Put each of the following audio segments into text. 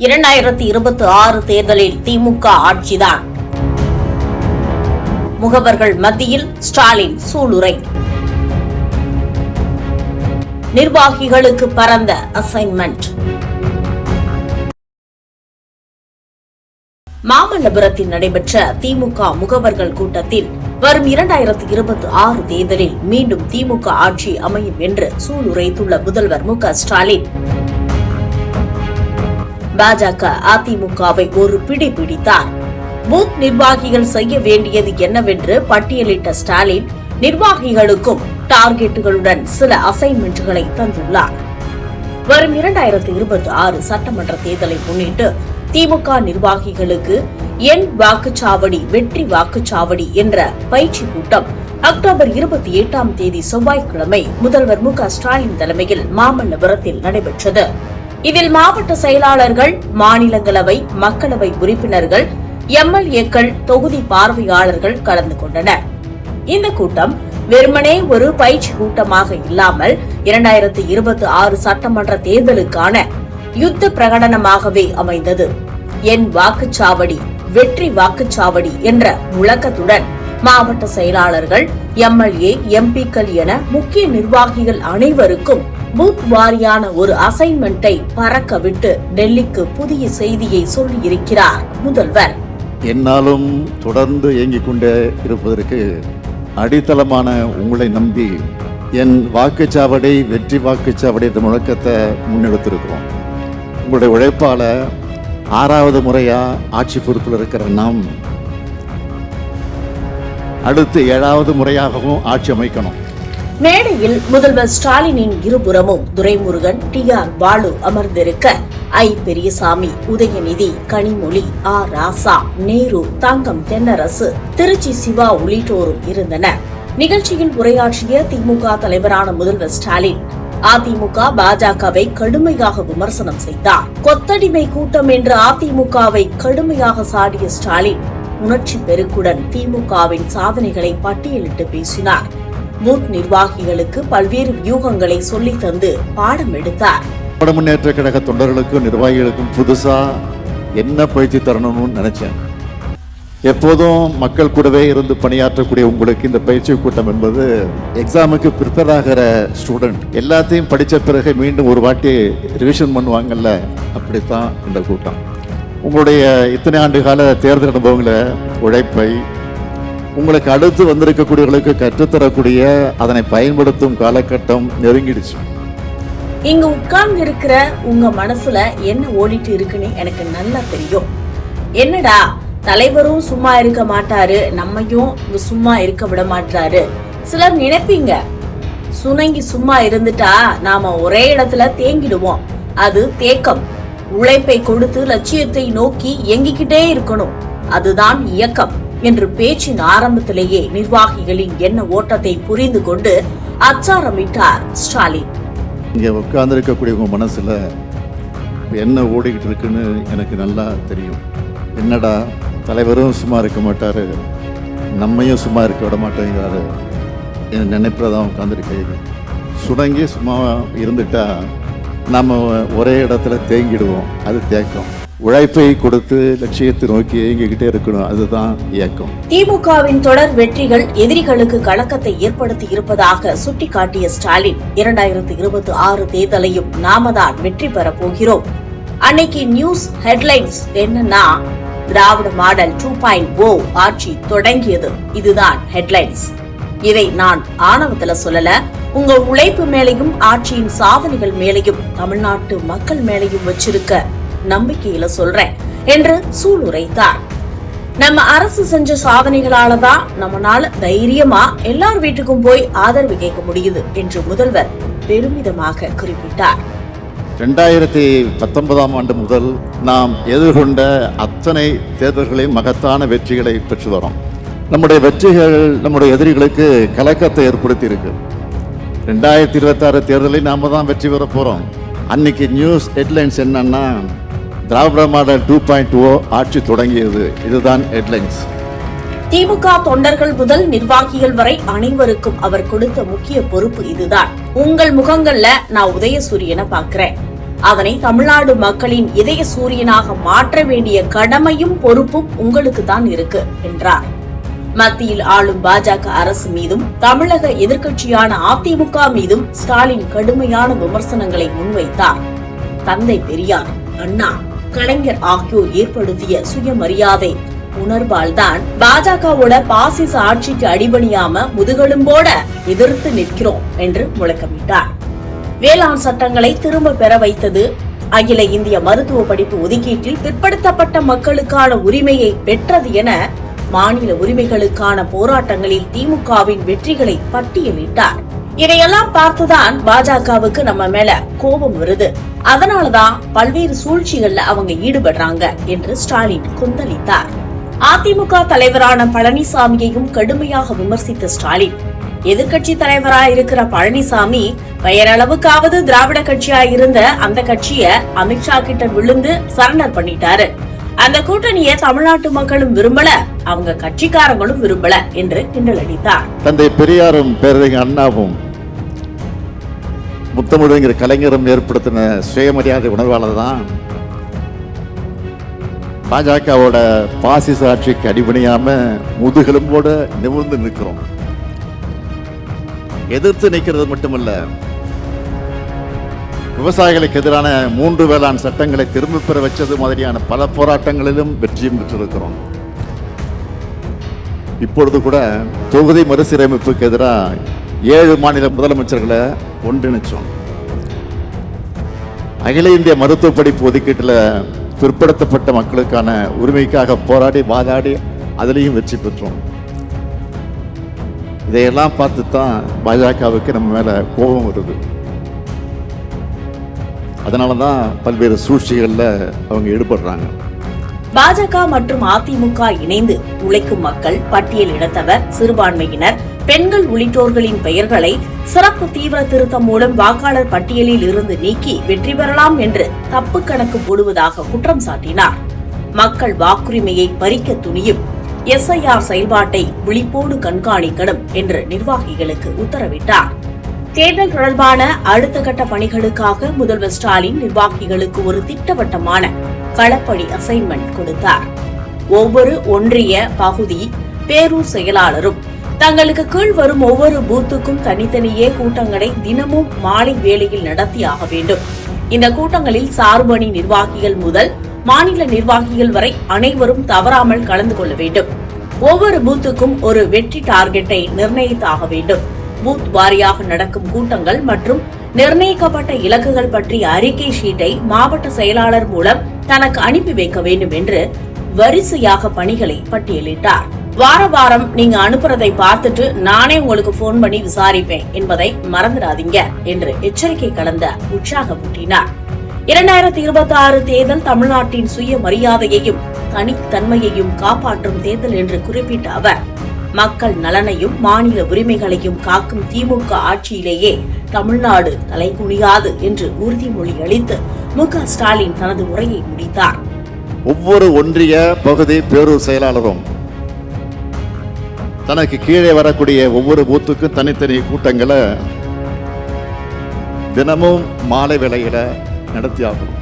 இரண்டாயிரத்தி இருபத்தி ஆறு தேர்தலில் திமுக ஆட்சிதான். முகவர்கள் மத்தியில் ஸ்டாலின் சூளுரை. நிர்வாகிகளுக்கு பரந்த அசைன்மெண்ட் மாமல்லபுரத்தில் நடைபெற்ற திமுக முகவர்கள் கூட்டத்தில் வரும் இரண்டாயிரத்தி இருபத்தி ஆறு தேர்தலில் மீண்டும் திமுக ஆட்சி அமையும் என்று சூளுரைத்துள்ள முதல்வர் மு ஸ்டாலின் பாஜக அதிமுகவை ஒரு பிடி பிடித்தார். பூத் நிர்வாகிகள் செய்ய வேண்டியது என்னவென்று பட்டியலிட்ட ஸ்டாலின் நிர்வாகிகளுக்கும் டார்கெட்டுகளுடன் சில அசைன்மெண்ட்களை தந்துள்ளார். வரும் இரண்டாயிரத்தி இருபத்தி ஆறு சட்டமன்ற தேர்தலை முன்னிட்டு திமுக நிர்வாகிகளுக்கு எண் வாக்குச்சாவடி வெற்றி வாக்குச்சாவடி என்ற பயிற்சி கூட்டம் அக்டோபர் இருபத்தி எட்டாம் தேதி செவ்வாய்க்கிழமை முதல்வர் மு க ஸ்டாலின் தலைமையில் மாமல்லபுரத்தில் நடைபெற்றது. இதில் மாவட்ட செயலாளர்கள் மாநிலங்களவை மக்களவை உறுப்பினர்கள் எம்எல்ஏக்கள் தொகுதி பார்வையாளர்கள் கலந்து கொண்டனர். இந்த கூட்டம் வெறுமனே ஒரு பயிற்சி கூட்டமாக இல்லாமல் இரண்டாயிரத்தி இருபத்தி ஆறு சட்டமன்ற தேர்தலுக்கான யுத்த பிரகடனமாகவே அமைந்தது. என் வாக்குச்சாவடி வெற்றி வாக்குச்சாவடி என்ற முழக்கத்துடன் மாவட்ட செயலாளர்கள் எம்எல்ஏ எம்பிக்கள் என முக்கிய நிர்வாகிகள் அனைவருக்கும் பூத் வாரியான ஒரு அசைன்மெண்ட்டை பறக்க விட்டு டெல்லிக்கு புதிய செய்தியை சொல்லியிருக்கிறார் முதல்வர். என்னாலும் தொடர்ந்து இயங்கிக் கொண்டே இருப்பதற்கு அடித்தளமான உங்களை நம்பி என் வாக்குச்சாவடி வெற்றி வாக்குச்சாவடி என்ற முழக்கத்தை முன்னெடுத்திருக்கிறோம். உங்களுடைய உழைப்பால ஆறாவது முறையாக ஆட்சி பொறுப்பில் இருக்கிற நாம் அடுத்து ஏழாவது முறையாகவும் ஆட்சி அமைக்கணும். மேடையில் முதல்வர் ஸ்டாலினின் இருபுறமும் துரைமுருகன் டி ஆர் பாலு அமர்ந்திருக்க ஐ பெரியசாமி உதயநிதி கனிமொழி ஆ ராசா நேரு தங்கம் தென்னரசு திருச்சி சிவா உள்ளிட்டோரும் இருந்தனர். நிகழ்ச்சியில் உரையாற்றிய திமுக தலைவரான முதல்வர் ஸ்டாலின் அதிமுக பாஜகவை கடுமையாக விமர்சனம் செய்தார். கொத்தடிமை கூட்டம் என்று அதிமுகவை கடுமையாக சாடிய ஸ்டாலின் உணர்ச்சி பெருக்குடன் திமுகவின் சாதனைகளை பட்டியலிட்டு பேசினார். பூத் நிர்வாகிகளுக்கு பல்வேறு வியூகங்களை சொல்லித் தந்து பாடம் எடுத்தார். முன்னேற்ற கழக தொண்டர்களுக்கும் நிர்வாகிகளுக்கும் புதுசா என்ன பயிற்சி தரணும்னு நினைச்சேன். எப்போதும் மக்கள் கூடவே இருந்து பணியாற்றக்கூடிய உங்களுக்கு இந்த பயிற்சி கூட்டம் என்பது எக்ஸாமுக்கு ப்ரிப்பேர் ஆகிற ஸ்டூடெண்ட் எல்லாத்தையும் படித்த பிறகு மீண்டும் ஒரு வாட்டி ரிவிஷன் பண்ணுவாங்கல்ல அப்படித்தான் இந்த கூட்டம். உங்களுடைய இத்தனை ஆண்டு கால தேர்தல் அனுபவங்களை உழைப்பை உங்களுக்கு அடுத்து வந்திருக்கக்கூடியவர்களுக்கு கற்றுத்தரக்கூடிய அதனை பயன்படுத்தும் காலகட்டம் நெருங்கிடுச்சு. இங்க உட்கார்ந்து இருக்கிற உங்க மனசுல என்ன ஓடிட்டு இருக்குன்னு எனக்கு நல்லா தெரியும். என்னடா தலைவரும் சும்மா இருக்க மாட்டாரு நம்மையும் சும்மா இருக்க விட மாட்டாரு சிலர் நினைப்பீங்க சுணங்கி சும்மா இருந்துட்டா நாம ஒரே இடத்துல தேங்கிடுவோம். அது தேக்கம். உழைப்பை கொடுத்து லட்சியத்தை நோக்கி எங்கிக்கிட்டே இருக்கணும். அதுதான் இயக்கம். என்று பேச்சின் ஆரம்பத்திலேயே நிர்வாகிகளின் எண்ண ஓட்டத்தை புரிந்து கொண்டு அச்சாரமிட்டார் ஸ்டாலின். இங்கே உட்கார்ந்துருக்கக்கூடிய உங்கள் மனசில் என்ன ஓடிக்கிட்டு இருக்குன்னு எனக்கு நல்லா தெரியும். என்னடா தலைவரும் சும்மா இருக்க மாட்டார் நம்மையும் சும்மா இருக்க விட மாட்டேங்கிறாரு என் நினைப்பில் தான் உட்காந்துருக்கேன் சுடங்கி சும்மா இருந்துட்டா நம்ம ஒரே இடத்துல தேங்கிடுவோம் அது தேக்கம். உழைப்பை கொடுத்து லட்சியத்தை நோக்கி இயங்கிக்கிட்டே இருக்கணும். அதுதான் இயக்கம். திமுகவின் தொடர் வெற்றிகள் எதிரிகளுக்கு கலக்கத்தை ஏற்படுத்தி இருப்பதாக சுட்டிக்காட்டிய ஸ்டாலின் இரண்டாயிரத்தி இருபத்தி ஆறு தேர்தலையும் நாம தான் வெற்றி பெறப் போகிறோம். அன்னைக்கு நியூஸ் ஹெட்லைன்ஸ் என்னன்னா Dravida model two point O ஆட்சி தொடங்கியது. இதுதான் ஹெட்லைன்ஸ். இதை நான் ஆணவத்துல சொல்லல. உங்க உழைப்பு மேலையும் ஆட்சியின் சாதனைகள் மேலையும் தமிழ்நாட்டு மக்கள் மேலையும் வச்சிருக்க நம்பிக்கையில சொல்றேன் என்று சூளுரைத்தார். நம்ம அரசு செஞ்ச சாதனைகளால தான் நம்மளால தைரியமா எல்லார் வீட்டுக்கும் போய் ஆதரவு கேட்க முடியுது என்று முதல்வர் பெருமிதமாக குறிப்பிட்டார். ரெண்டாயிரத்தி பத்தொன்பதாம் ஆண்டு முதல் நாம் எதிர்கொண்ட அத்தனை தேர்தல்களையும் மகத்தான வெற்றிகளை பெற்று வரோம் நம்முடைய வெற்றிகள் நம்முடைய எதிரிகளுக்கு கலக்கத்தை ஏற்படுத்தி இருக்கு ரெண்டாயிரத்தி இருபத்தாறு தேர்தலில் நாம தான் வெற்றி பெற போகிறோம் அன்னைக்கு நியூஸ் ஹெட்லைன்ஸ் என்னன்னா Dravida model two point O oh ஆட்சி தொடங்கியது. இதுதான் ஹெட்லைன்ஸ் திமுக தொண்டர்கள் முதல் நிர்வாகிகள் வரை அனைவருக்கும் அவர் கொடுத்த முக்கிய பொறுப்பு இதுதான். உங்கள் முகங்கள்ல நான் உதயசூரியனை பாக்குறேன் அதனை தமிழ்நாடு மக்களின் இதய சூரியனாக மாற்ற வேண்டிய கடமையும் பொறுப்பும் உங்களுக்கு தான் இருக்கு என்றார். மத்தியில் ஆளும் பாஜக அரசு மீதும் தமிழக எதிர்க்கட்சியான அதிமுக மீதும் ஸ்டாலின் கடுமையான விமர்சனங்களை முன்வைத்தார். தந்தை பெரியார் அண்ணா கலைஞர் ஆகியோர் ஏற்படுத்திய சுயமரியாதை. உணர்வால்தான் பாஜகவோட பாசிச ஆட்சிக்கு அடிபணியாம முதுகெலும்போட எதிர்த்து நிற்கிறோம் என்று முழக்கமிட்டார். வேளாண் சட்டங்களை திரும்ப பெற வைத்தது அகில இந்திய மருத்துவ படிப்பு ஒதுக்கீட்டில் பிற்படுத்தப்பட்ட மக்களுக்கான உரிமையை பெற்றது என மாநில உரிமைகளுக்கான போராட்டங்களில் திமுகவின் வெற்றிகளை பட்டியலிட்டார். இதையெல்லாம் பார்த்துதான் பாஜகவுக்கு நம்ம மேல கோபம் வருது. அதனாலதான் பல்வேறு சூழ்ச்சிகள்ல அவங்க ஈடுபடுறாங்க என்று ஸ்டாலின் கொந்தளித்தார். அதிமுக தலைவரான பழனிசாமியையும் கடுமையாக விமர்சித்த ஸ்டாலின் எதிர்கட்சி தலைவரா இருக்கிற பழனிசாமி பெயரளவுக்காவது திராவிட கட்சியா இருந்த அந்த கட்சிய அமித்ஷா கிட்ட விழுந்து சரண்டர் பண்ணிட்டாரு. அந்த கூட்டணியை தமிழ்நாட்டு மக்களும் விரும்பல அவங்க கட்சிக்காரங்களும் விரும்பல என்று கிண்டல் அடித்தார். தந்தை பெரியாரும் பேரறிஞர் அண்ணாவும் முத்தமிழுங்கிற கலைஞரும் ஏற்படுத்தின சுயமரியாதை உணர்வாளர் தான் பாஜகவோட பாசிச ஆட்சிக்கு அடிபணியாம முதுகெலும்போட நிமிர்ந்து நிற்கிறோம். எதிர்த்து நிற்கிறது மட்டுமல்ல விவசாயிகளுக்கு எதிரான மூன்று வேளாண் சட்டங்களை திரும்ப பெற வச்சது மாதிரியான பல போராட்டங்களிலும் வெற்றியும் பெற்றிருக்கிறோம். இப்பொழுது கூட தொகுதி மறுசீரமைப்புக்கு எதிராக ஏழு மாநில முதலமைச்சர்களை ஒன்றிணைச்சோம். அகில இந்திய மருத்துவ படிப்பு ஒதுக்கீட்டில் பிற்படுத்தப்பட்ட மக்களுக்கான உரிமைக்காக போராடி வாதாடி அதிலையும் வெற்றி பெற்றோம். இதையெல்லாம் பார்த்து தான் பாஜகவுக்கு நம்ம மேலே கோபம் வருது. அதனால தான் பல்வேறு சூழ்ச்சிகளில் அவங்க ஈடுபடுறாங்க. பாஜக மற்றும் அதிமுக இணைந்து உழைக்கும் மக்கள் பட்டியல் இனத்தவர் சிறுபான்மையினர் பெண்கள் உள்ளிட்டோர்களின் பெயர்களை சிறப்பு தீவிர திருத்தம் மூலம் வாக்காளர் பட்டியலில் இருந்து நீக்கி வெற்றி பெறலாம் என்று தப்பு கணக்கு போடுவதாக குற்றம் சாட்டினார். மக்கள் வாக்குரிமையை பறிக்க துணியும் எஸ்ஐஆர் செயல்பாட்டை விழிப்போடு கண்காணிக்கணும் என்று நிர்வாகிகளுக்கு உத்தரவிட்டார். தேர்தல் தொடர்பான அடுத்த கட்ட பணிகளுக்காக முதல்வர் ஸ்டாலின் நிர்வாகிகளுக்கு ஒரு திட்டவட்டமான களப்பணி அசைன்மெண்ட் கொடுத்தார். ஒவ்வொரு ஒன்றிய பகுதி பேரூர் செயலாளரும் தங்களுக்கு கீழ் வரும் ஒவ்வொரு பூத்துக்கும் தனித்தனியே கூட்டங்களை தினமும் மாலை வேளையில் நடத்தியாக வேண்டும். இந்த கூட்டங்களில் சார்பணி நிர்வாகிகள் முதல் மாநில நிர்வாகிகள் வரை அனைவரும் தவறாமல் கலந்து கொள்ள வேண்டும். ஒவ்வொரு பூத்துக்கும் ஒரு வெற்றி டார்கெட்டை நிர்ணயித்தாக வேண்டும். பூத் வாரியாக நடக்கும் கூட்டங்கள் மற்றும் நிர்ணயிக்கப்பட்ட இலக்குகள் பற்றிய அறிக்கை ஷீட்டை மாவட்ட செயலாளர் மூலம் தனக்கு அனுப்பி வைக்க வேண்டும் என்று வரிசையாக பணிகளை பட்டியலிட்டார். வார வாரம் நீங்க அனுப்புறதை பார்த்துட்டு நானே உங்களுக்கு போன் பண்ணி விசாரிப்பேன் என்பதை மறந்துடாதீங்க என்று எச்சரிக்கை கலந்த உற்சாகமூட்டினார் இரண்டாயிரத்தி இருபத்தி ஆறு தேர்தல் தமிழ்நாட்டின் சுய மரியாதையையும் தனித்தன்மையையும் காப்பாற்றும் தேர்தல் என்று குறிப்பிட்ட அவர் மக்கள் நலனையும் மாநில உரிமைகளையும் காக்கும் திமுக ஆட்சியிலேயே தமிழ்நாடு தலைகுனியாது என்று உறுதிமொழி அளித்து மு ஸ்டாலின் தனது உரையை முடித்தார். ஒவ்வொரு ஒன்றிய பகுதி பேரூர் செயலாளரும் தனக்கு கீழே வரக்கூடிய ஒவ்வொரு பூத்துக்கும் தனித்தனி கூட்டங்களை தினமும் மாலை வேளையில நடத்தி ஆகணும்.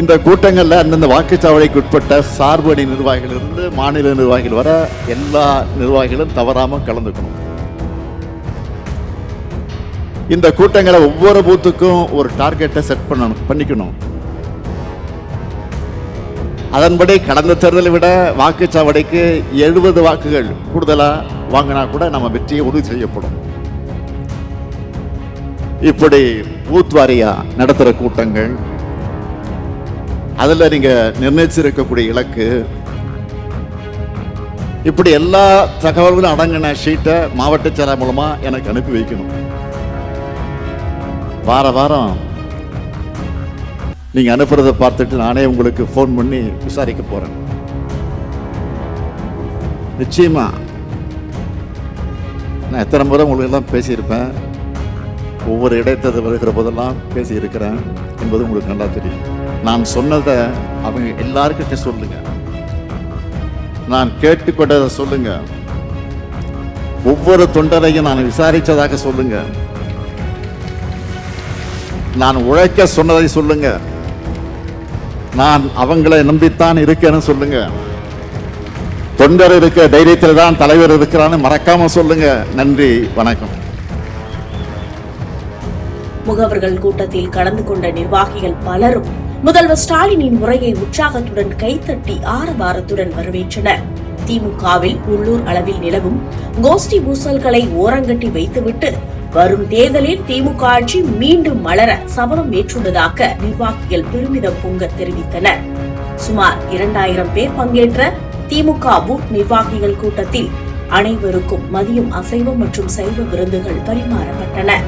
இந்த கூட்டங்களில் அந்தந்த வாக்குச்சாவடிக்கு உட்பட்ட சார்படி நிர்வாகிகள் இருந்து மாநில நிர்வாகிகள் வர எல்லா நிர்வாகிகளும் தவறாமல் கலந்துக்கணும். இந்த கூட்டங்களை ஒவ்வொரு பூத்துக்கும் ஒரு டார்கெட்டை செட் பண்ணணும் பண்ணிக்கணும். அதன்படி கடந்த தேர்தலை விட வாக்குச்சாவடிக்கு எழுபது வாக்குகள் கூடுதலாக வாங்கினா கூட நம்ம வெற்றியை உறுதி செய்யப்படும். இப்படி பூத் வாரியா நடத்துகிற கூட்டங்கள் அதில் நீங்க நிர்ணயிச்சிருக்கக்கூடிய இலக்கு இப்படி எல்லா தகவல்களும் அடங்கின ஷீட்டை மாவட்ட செயலர் மூலமா எனக்கு அனுப்பி வைக்கணும். வார வாரம் நீங்க அனுப்புறதை பார்த்துட்டு நானே உங்களுக்கு ஃபோன் பண்ணி விசாரிக்க போறேன். நிச்சயமா. நான் எத்தனை முறை உங்களுக்கு எல்லாம் பேசியிருப்பேன். ஒவ்வொரு இடைத்தேர்தல் வருகிற போதெல்லாம் பேசியிருக்கிறேன் என்பது உங்களுக்கு நல்லா தெரியும். நான் சொன்னதை அவங்க எல்லாருக்கிட்ட சொல்லுங்க. நான் கேட்டுக்கொண்டதை சொல்லுங்க. ஒவ்வொரு தொண்டரையும் நான் விசாரிச்சதாக சொல்லுங்க. நான் உழைக்க சொன்னதை சொல்லுங்க. நான் அவங்களை நம்பித்தான் இருக்கேன்னு சொல்லுங்க. தொண்டர் இருக்க தைரியத்தில் தான் தலைவர் இருக்கிறான்னு மறக்காம சொல்லுங்க. நன்றி வணக்கம். முகவர்கள் கூட்டத்தில் கலந்து கொண்ட நிர்வாகிகள் பலரும் முதல்வர் ஸ்டாலினின் உரையை உற்சாகத்துடன் கைத்தட்டி ஆரவாரத்துடன் வரவேற்றனர். திமுகவில் உள்ளூர் அளவில் நிலவும் கோஷ்டி பூசல்களை ஓரங்கட்டி வைத்துவிட்டு வரும் தேர்தலில் திமுக ஆட்சி மீண்டும் மலர சபதம் ஏற்றுள்ளதாக நிர்வாகிகள் பெருமிதம் பொங்க தெரிவித்தனர். சுமார் இரண்டாயிரம் பேர் பங்கேற்ற திமுக பூத் நிர்வாகிகள் கூட்டத்தில் அனைவருக்கும் மதியம் அசைவம் மற்றும் சைவ விருந்துகள் பரிமாறப்பட்டன.